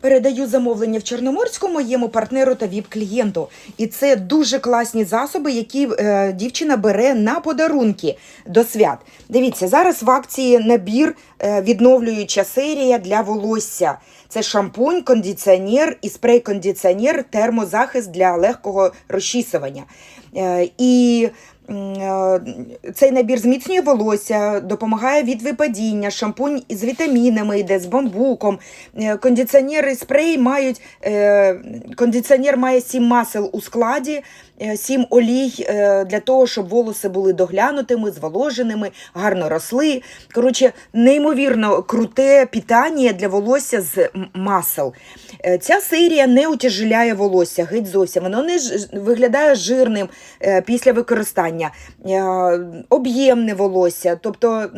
Передаю замовлення в Чорноморську моєму партнеру та віп-клієнту. І це дуже класні засоби, які е, дівчина бере на подарунки до свят. Дивіться, зараз в акції набір е, відновлююча серія для волосся. Це шампунь, кондиціонер і спрей-кондиціонер, термозахист для легкого розчісування. Е, і цей набір зміцнює волосся, допомагає від випадіння, шампунь з вітамінами йде, з бамбуком. Е, Кондиціонер і спрей мають, е, кондиціонер має сім масел у складі, е, сім олій е, для того, щоб волоси були доглянутими, зволоженими, гарно росли. Коротше, неймовірно круте питання для волосся з масел. Е, Ця серія не утяжеляє волосся, геть зовсім. Воно не виглядає жирним е, після використання, Е, об'ємне волосся. Тобто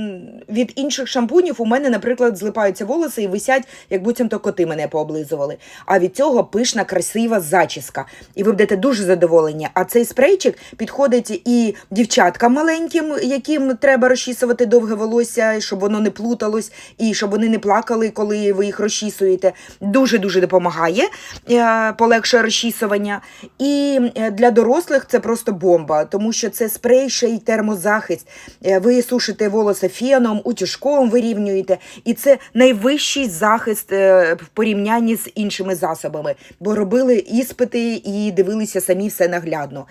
від інших шампунів у мене, наприклад, злипаються волоси і висять, як буцімто коти мене пооблизували. А від цього пишна, красива зачіска. І ви будете дуже задоволені. А цей спрейчик підходить і дівчаткам маленьким, яким треба розчісувати довге волосся, щоб воно не плуталось, і щоб вони не плакали, коли ви їх розчісуєте. Дуже дуже допомагає, е, полегшує розчісування. І е, для дорослих це просто бомба, тому що це спрей ще термозахист. Е, Ви сушите волосся феном, утюжком вирівнюєте, і це найвищий захист е, в порівнянні з іншими засобами, бо робили іспити і дивилися самі все наглядно.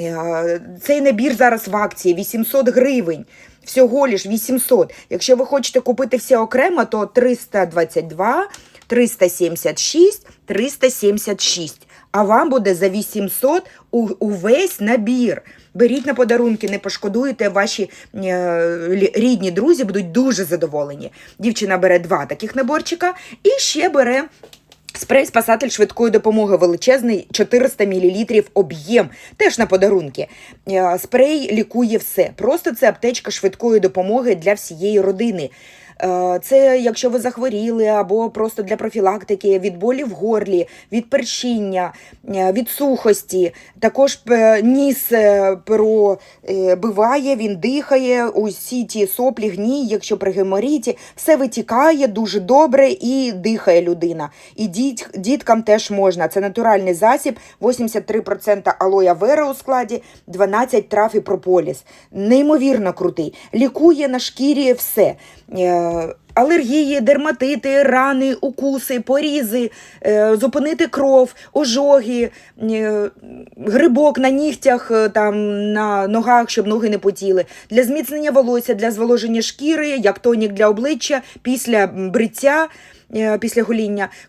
Е, Цей набір зараз в акції 800 гривень. Всього лиш 800. Якщо ви хочете купити все окремо, то 322, 376, 376. А вам буде за 800 у- увесь набір. Беріть на подарунки, не пошкодуєте. Ваші е, рідні друзі будуть дуже задоволені. Дівчина бере два таких наборчика і ще бере Спрей спасатель швидкої допомоги величезний 400 мл об'єм, теж на подарунки. Е, Спрей лікує все. Просто це аптечка швидкої допомоги для всієї родини. Е, Це якщо ви захворіли, або просто для профілактики від болі в горлі, від першіння, е, від сухості. Також ніс е, пробиває, він дихає, усі ті соплі, гній, якщо при геморіті, все витікає дуже добре і дихає людина. І діт, діткам теж можна. Це натуральний засіб, 83% алоя вера у складі, 12 трав і прополіс. Неймовірно крутий. Лікує на шкірі все. Е, Алергії, дерматити, рани, укуси, порізи, е, зупинити кров, ожоги, е, грибок на нігтях, там, на ногах, щоб ноги не потіли, для зміцнення волосся, для зволоження шкіри, як тонік для обличчя, після бриття. Після гоління